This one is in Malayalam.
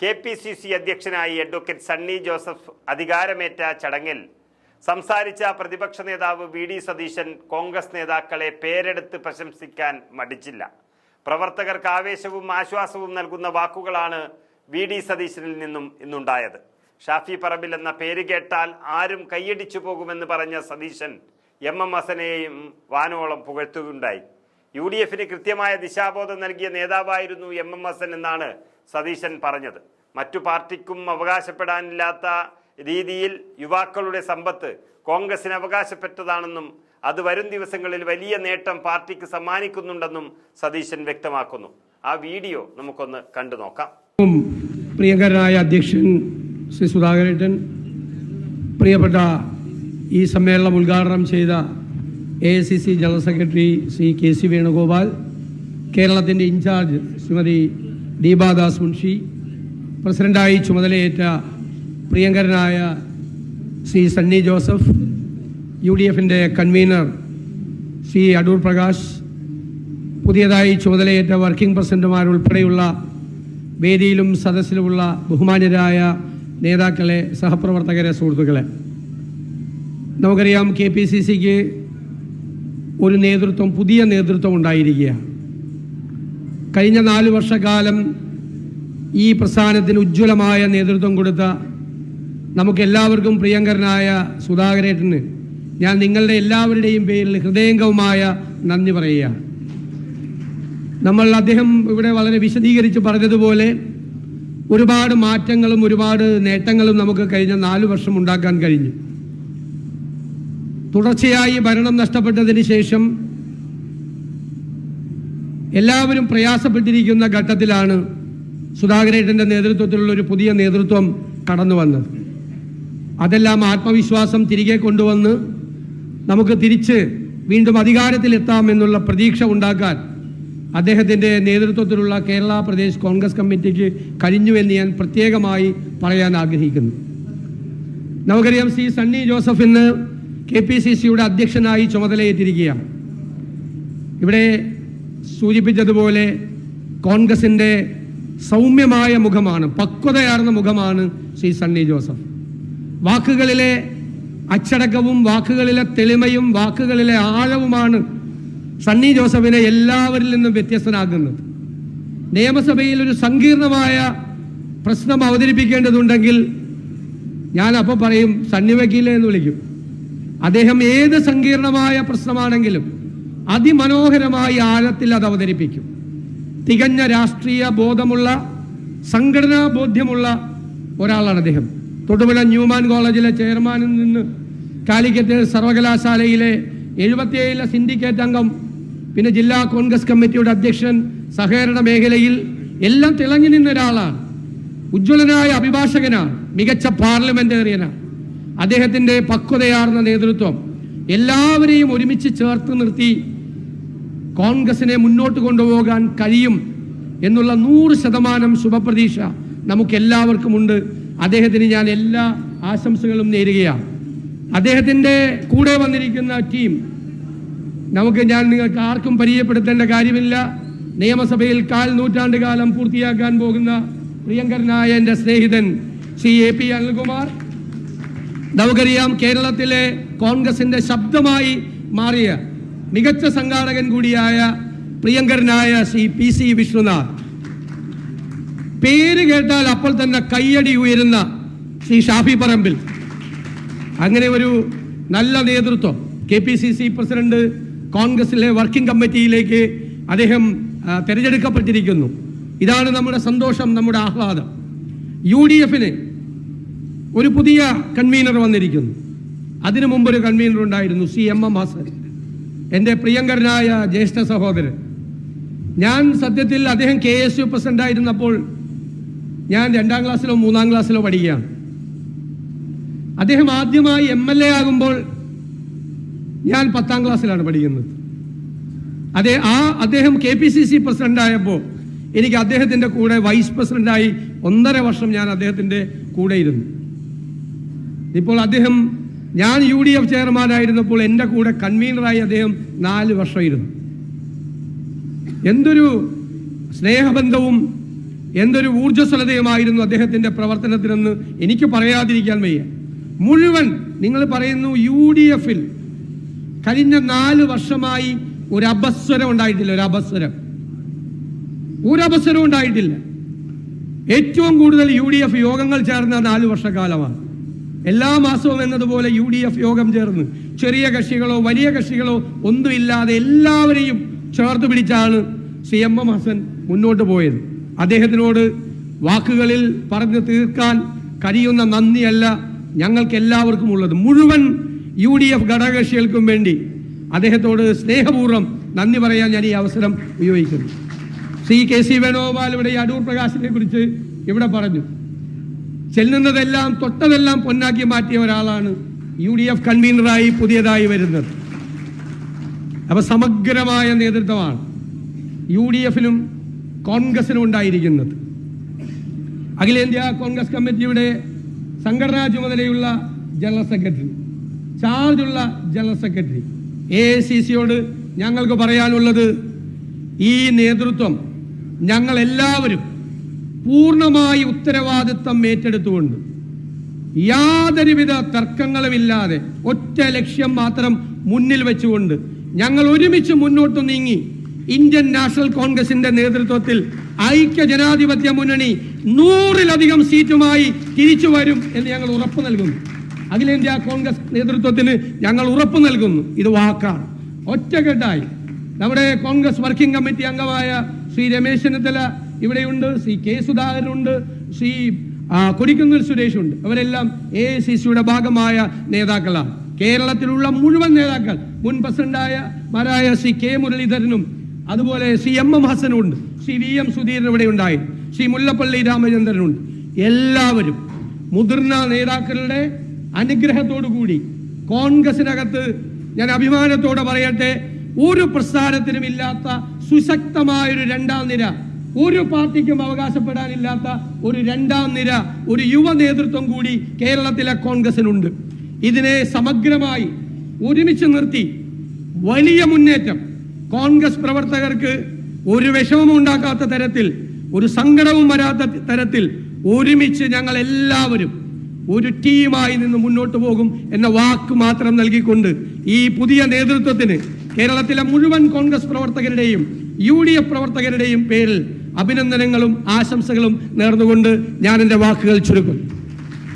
കെ പി സി സി അധ്യക്ഷനായി അഡ്വക്കേറ്റ് സണ്ണി ജോസഫ് അധികാരമേറ്റ ചടങ്ങിൽ സംസാരിച്ച പ്രതിപക്ഷ നേതാവ് വി ഡി സതീശൻ കോൺഗ്രസ് നേതാക്കളെ പേരെടുത്ത് പ്രശംസിക്കാൻ മടിച്ചില്ല. പ്രവർത്തകർക്ക് ആവേശവും ആശ്വാസവും നൽകുന്ന വാക്കുകളാണ് വി ഡി സതീശനിൽ നിന്നും ഇന്നുണ്ടായത്. ഷാഫി പറമ്പിൽ എന്ന പേര് കേട്ടാൽ ആരും കൈയടിച്ചു പോകുമെന്ന് പറഞ്ഞ സതീശൻ എം എം ഹസനെയും വാനോളം പുകഴ്ത്തുകയുണ്ടായി. യു ഡി എഫിന് കൃത്യമായ ദിശാബോധം നൽകിയ നേതാവായിരുന്നു എം എം ഹസൻ എന്നാണ് സതീശൻ പറഞ്ഞത്. മറ്റു പാർട്ടിക്കും അവകാശപ്പെടാനില്ലാത്ത രീതിയിൽ യുവാക്കളുടെ സമ്പത്ത് കോൺഗ്രസിന് അവകാശപ്പെട്ടതാണെന്നും അത് വരും ദിവസങ്ങളിൽ വലിയ നേട്ടം പാർട്ടിക്ക് സമ്മാനിക്കുന്നുണ്ടെന്നും സതീശൻ വ്യക്തമാക്കുന്നു. ആ വീഡിയോ നമുക്കൊന്ന് കണ്ടു നോക്കാം. പ്രിയങ്കരനായ അധ്യക്ഷൻ ശ്രീ സുധാകരേട്ടൻ പ്രിയപ്പെട്ട ഈ സമ്മേളനം ഉദ്ഘാടനം ചെയ്ത A I C C general secretary Shri K C Venugopal കേരളത്തിന്റെ ഇൻചാർജ് ശ്രീമതി ദീപാദാസ് മുൻഷി പ്രസിഡന്റായി ചുമതലയേറ്റ പ്രിയങ്കരനായ ശ്രീ സണ്ണി ജോസഫ് യു ഡി എഫിന്റെ കൺവീനർ ശ്രീ അടൂർ പ്രകാശ് പുതിയതായി ചുമതലയേറ്റ വർക്കിംഗ് പ്രസിഡന്റുമാരുൾപ്പെടെയുള്ള വേദിയിലും സദസ്സിലുമുള്ള ബഹുമാന്യരായ നേതാക്കളെ സഹപ്രവർത്തകരെ സുഹൃത്തുക്കളെ. നമുക്കറിയാം കെ പി സി സിക്ക് ഒരു നേതൃത്വം പുതിയ നേതൃത്വം ഉണ്ടായിരിക്കുകയാണ്. കഴിഞ്ഞ നാല് വർഷക്കാലം ഈ പ്രസ്ഥാനത്തിന് ഉജ്ജ്വലമായ നേതൃത്വം കൊടുത്ത നമുക്കെല്ലാവർക്കും പ്രിയങ്കരനായ സുധാകരേട്ടന് ഞാൻ നിങ്ങളുടെ എല്ലാവരുടെയും പേരിൽ ഹൃദയംഗവുമായ നന്ദി പറയുകയാണ്. നമ്മൾ അദ്ദേഹം ഇവിടെ വളരെ വിശദീകരിച്ച് പറഞ്ഞതുപോലെ ഒരുപാട് മാറ്റങ്ങളും ഒരുപാട് നേട്ടങ്ങളും നമുക്ക് കഴിഞ്ഞ നാലു വർഷം ഉണ്ടാക്കാൻ കഴിഞ്ഞു. തുടർച്ചയായി ഭരണം നഷ്ടപ്പെട്ടതിന് ശേഷം എല്ലാവരും പ്രയാസപ്പെട്ടിരിക്കുന്ന ഘട്ടത്തിലാണ് സുധാകരേട്ടന്റെ നേതൃത്വത്തിലുള്ള ഒരു പുതിയ നേതൃത്വം കടന്നു വന്നത്. അതെല്ലാം ആത്മവിശ്വാസം തിരികെ കൊണ്ടുവന്ന് നമുക്ക് തിരിച്ച് വീണ്ടും അധികാരത്തിലെത്താമെന്നുള്ള പ്രതീക്ഷ ഉണ്ടാക്കാൻ അദ്ദേഹത്തിന്റെ നേതൃത്വത്തിലുള്ള കേരള പ്രദേശ് കോൺഗ്രസ് കമ്മിറ്റിക്ക് കഴിഞ്ഞുവെന്ന് ഞാൻ പ്രത്യേകമായി പറയാൻ ആഗ്രഹിക്കുന്നു. നമുക്കറിയാം സി സണ്ണി ജോസഫ് ഇന്ന് കെ പി സി സിയുടെ അധ്യക്ഷനായി ചുമതലയേറ്റിരിക്കുകയാണ്. ഇവിടെ സൂചിപ്പിച്ചതുപോലെ കോൺഗ്രസിന്റെ സൗമ്യമായ മുഖമാണ് പക്വതയാർന്ന മുഖമാണ് ശ്രീ സണ്ണി ജോസഫ്. വാക്കുകളിലെ അച്ചടക്കവും വാക്കുകളിലെ തെളിമയും വാക്കുകളിലെ ആഴവുമാണ് സണ്ണി ജോസഫിനെ എല്ലാവരിൽ നിന്നും വ്യത്യസ്തനാകുന്നത് നിയമസഭയിൽ ഒരു സങ്കീർണമായ പ്രശ്നം അവതരിപ്പിക്കേണ്ടതുണ്ടെങ്കിൽ ഞാൻ അപ്പോൾ പറയും സണ്ണി വക്കീലെ എന്ന് വിളിക്കും. അദ്ദേഹം ഏത് സങ്കീർണമായ പ്രശ്നമാണെങ്കിലും അതിമനോഹരമായി ആഴത്തിൽ അത് അവതരിപ്പിക്കും. തികഞ്ഞ രാഷ്ട്രീയ ബോധമുള്ള സംഘടനാ ബോധ്യമുള്ള ഒരാളാണ് അദ്ദേഹം. തൊടുപുഴ ന്യൂമാൻ കോളേജിലെ ചെയർമാനിൽ നിന്ന് കാലിക്കറ്റ് സർവകലാശാലയിലെ എഴുപത്തിയേഴിലെ സിൻഡിക്കേറ്റ് അംഗം പിന്നെ ജില്ലാ കോൺഗ്രസ് കമ്മിറ്റിയുടെ അധ്യക്ഷൻ സഹകരണ മേഖലയിൽ എല്ലാം തിളങ്ങി നിന്ന ഒരാളാണ്. ഉജ്ജ്വലനായ അഭിഭാഷകനാണ് മികച്ച പാർലമെന്റേറിയനാണ്. അദ്ദേഹത്തിന്റെ പക്വതയാർന്ന നേതൃത്വം എല്ലാവരെയും ഒരുമിച്ച് ചേർത്ത് നിർത്തി കോൺഗ്രസിനെ മുന്നോട്ട് കൊണ്ടുപോകാൻ കഴിയും എന്നുള്ള നൂറ് ശതമാനം ശുഭപ്രതീക്ഷ നമുക്ക് എല്ലാവർക്കുമുണ്ട് അദ്ദേഹത്തിന് ഞാൻ എല്ലാ ആശംസകളും നേരുകയാണ്. അദ്ദേഹത്തിന്റെ കൂടെ വന്നിരിക്കുന്ന ടീം നമുക്ക് ഞാൻ നിങ്ങൾക്ക് ആർക്കും പരിചയപ്പെടുത്തേണ്ട കാര്യമില്ല. നിയമസഭയിൽ കാൽ നൂറ്റാണ്ട് കാലം പൂർത്തിയാക്കാൻ പോകുന്ന പ്രിയങ്കരനായ എന്റെ സ്നേഹിതൻ ശ്രീ എ. പി. അനിൽകുമാർ. നമുക്കറിയാം കേരളത്തിലെ കോൺഗ്രസിന്റെ ശബ്ദമായി മാറിയ മികച്ച സംഘാടകൻ കൂടിയായ പ്രിയങ്കരനായ ശ്രീ പി സി വിഷ്ണുനാഥ്. പേര് കേട്ടാൽ അപ്പോൾ തന്നെ കയ്യടി ഉയരുന്ന ശ്രീ ഷാഫി പറമ്പിൽ. അങ്ങനെ ഒരു നല്ല നേതൃത്വം K P C C president കോൺഗ്രസിലെ വർക്കിംഗ് കമ്മിറ്റിയിലേക്ക് അദ്ദേഹം തിരഞ്ഞെടുക്കപ്പെട്ടിരിക്കുന്നു. ഇതാണ് നമ്മുടെ സന്തോഷം നമ്മുടെ ആഹ്ലാദം. യു ഡി എഫിന് ഒരു പുതിയ കൺവീനർ വന്നിരിക്കുന്നു. അതിനു മുമ്പ് ഒരു കൺവീനർ ഉണ്ടായിരുന്നു സി എം എം ഹസൻ. എന്റെ പ്രിയങ്കരനായ ജ്യേഷ്ഠ സഹോദരൻ ഞാൻ സത്യത്തിൽ അദ്ദേഹം കെ എസ് യു പ്രസിഡന്റ് ആയിരുന്നപ്പോൾ ഞാൻ രണ്ടാം ക്ലാസ്സിലോ മൂന്നാം ക്ലാസ്സിലോ പഠിക്കുകയാണ്. അദ്ദേഹം ആദ്യമായി എം എൽ എ ആകുമ്പോൾ ഞാൻ പത്താം ക്ലാസ്സിലാണ് പഠിക്കുന്നത്. അതെ ആ അദ്ദേഹം K P C C president ആയപ്പോൾ എനിക്ക് അദ്ദേഹത്തിന്റെ കൂടെ വൈസ് പ്രസിഡന്റായി ഒന്നര വർഷം ഞാൻ അദ്ദേഹത്തിന്റെ കൂടെ ഇരുന്നു ഇപ്പോൾ അദ്ദേഹം ഞാൻ യു ഡി എഫ് ചെയർമാനായിരുന്നപ്പോൾ എന്റെ കൂടെ കൺവീനറായി അദ്ദേഹം നാല് വർഷം ഇരുന്നു എന്തൊരു സ്നേഹബന്ധവും എന്തൊരു ഊർജസ്വലതയുമായിരുന്നു അദ്ദേഹത്തിന്റെ പ്രവർത്തനത്തിനെന്ന് എനിക്ക് പറയാതിരിക്കാൻ വയ്യ. മുഴുവൻ നിങ്ങൾ പറയുന്നു യു ഡി എഫിൽ കഴിഞ്ഞ നാല് വർഷമായി ഒരു അപസ്വരം ഉണ്ടായിട്ടില്ല ഒരു അപസ്വരം. ഒരു അപസ്വരം ഉണ്ടായിട്ടില്ല. ഏറ്റവും കൂടുതൽ യു യോഗങ്ങൾ ചേർന്ന നാല് വർഷക്കാലമാണ്. എല്ലാ മാസവും എന്നതുപോലെ യു ഡി എഫ് യോഗം ചേർന്ന് ചെറിയ കക്ഷികളോ വലിയ കക്ഷികളോ ഒന്നുമില്ലാതെ എല്ലാവരെയും ചേർത്ത് പിടിച്ചാണ് സി എം എം ഹസൻ മുന്നോട്ട് പോയത്. അദ്ദേഹത്തിനോട് വാക്കുകളിൽ പറഞ്ഞു തീർക്കാൻ കഴിയുന്ന നന്ദിയല്ല ഞങ്ങൾക്ക് എല്ലാവർക്കും ഉള്ളത്. മുഴുവൻ യു ഡി എഫ് ഘടകകക്ഷികൾക്കും വേണ്ടി അദ്ദേഹത്തോട് സ്നേഹപൂർവം നന്ദി പറയാൻ ഞാൻ ഈ അവസരം ഉപയോഗിക്കുന്നു. ശ്രീ കെ സി വേണുഗോപാൽ ഇവിടെ അടൂർ പ്രകാശിനെ കുറിച്ച് ഇവിടെ പറഞ്ഞു. ചെല്ലുന്നതെല്ലാം തൊട്ടതെല്ലാം പൊന്നാക്കി മാറ്റിയ ഒരാളാണ് യു ഡി എഫ് കൺവീനറായി പുതിയതായി വരുന്നത്. അപ്പൊ സമഗ്രമായ നേതൃത്വമാണ് യു ഡി എഫിലും കോൺഗ്രസിനും ഉണ്ടായിരിക്കുന്നത്. അഖിലേന്ത്യാ കോൺഗ്രസ് കമ്മിറ്റിയുടെ സംഘടനാ ചുമതലയുള്ള ജനറൽ സെക്രട്ടറി ചാർജുള്ള ജനറൽ സെക്രട്ടറി. എ സി സിയോട് ഞങ്ങൾക്ക് പറയാനുള്ളത് ഈ നേതൃത്വം ഞങ്ങൾ എല്ലാവരും പൂർണമായി ഉത്തരവാദിത്തം ഏറ്റെടുത്തുകൊണ്ട് യാതൊരുവിധ തർക്കങ്ങളുമില്ലാതെ ഒറ്റ ലക്ഷ്യം മാത്രം മുന്നിൽ വെച്ചുകൊണ്ട് ഞങ്ങൾ ഒരുമിച്ച് മുന്നോട്ട് നീങ്ങി ഇന്ത്യൻ നാഷണൽ കോൺഗ്രസിന്റെ നേതൃത്വത്തിൽ ഐക്യ ജനാധിപത്യ മുന്നണി നൂറിലധികം സീറ്റുമായി തിരിച്ചു വരും എന്ന് ഞങ്ങൾ ഉറപ്പ് നൽകുന്നു. അഖിലേന്ത്യാ കോൺഗ്രസ് നേതൃത്വത്തിന് ഞങ്ങൾ ഉറപ്പ് നൽകുന്നു. ഇത് വാക്കാണ്. ഒറ്റക്കെട്ടായി. നമ്മുടെ കോൺഗ്രസ് വർക്കിംഗ് കമ്മിറ്റി അംഗമായ ശ്രീ രമേശ് ചെന്നിത്തല ഇവിടെയുണ്ട് ശ്രീ കെ സുധാകരനുണ്ട് ശ്രീ കൊടിക്കുന്നിൽ സുരേഷ് ഉണ്ട് അവരെല്ലാം എ സി സിയുടെ ഭാഗമായ നേതാക്കളാണ്. കേരളത്തിലുള്ള മുഴുവൻ നേതാക്കൾ മുൻ പ്രസിഡന്റായ മാരായ ശ്രീ കെ മുരളീധരനും അതുപോലെ ശ്രീ എം എം ഹസനും ഉണ്ട് ശ്രീ വി എം സുധീരൻ ഇവിടെ ഉണ്ടായി. ശ്രീ മുല്ലപ്പള്ളി രാമചന്ദ്രനുണ്ട്. എല്ലാവരും മുതിർന്ന നേതാക്കളുടെ അനുഗ്രഹത്തോടു കൂടി കോൺഗ്രസിനകത്ത് ഞാൻ അഭിമാനത്തോടെ പറയട്ടെ ഒരു പ്രസ്ഥാനത്തിനും ഇല്ലാത്ത സുശക്തമായൊരു രണ്ടാം നിര ഒരു പാർട്ടിക്കും അവകാശപ്പെടാനില്ലാത്ത ഒരു രണ്ടാം നിര ഒരു യുവ നേതൃത്വം കൂടി കേരളത്തിലെ കോൺഗ്രസിനുണ്ട്. ഇതിനെ സമഗ്രമായി ഒരുമിച്ച് നിർത്തി വലിയ മുന്നേറ്റം. കോൺഗ്രസ് പ്രവർത്തകർക്ക് ഒരു വിഷമവും ഉണ്ടാക്കാത്ത തരത്തിൽ ഒരു സങ്കടവും വരാത്ത തരത്തിൽ ഒരുമിച്ച് ഞങ്ങൾ എല്ലാവരും ഒരു ടീമായി നിന്ന് മുന്നോട്ട് പോകും എന്ന വാക്ക് മാത്രം നൽകിക്കൊണ്ട് ഈ പുതിയ നേതൃത്വത്തിന് കേരളത്തിലെ മുഴുവൻ കോൺഗ്രസ് പ്രവർത്തകരുടെയും യു പ്രവർത്തകരുടെയും പേരിൽ അഭിനന്ദനങ്ങളും ആശംസകളും നേർന്നുകൊണ്ട് ഞാൻ എന്റെ വാക്കുകൾ ചുരുക്കും.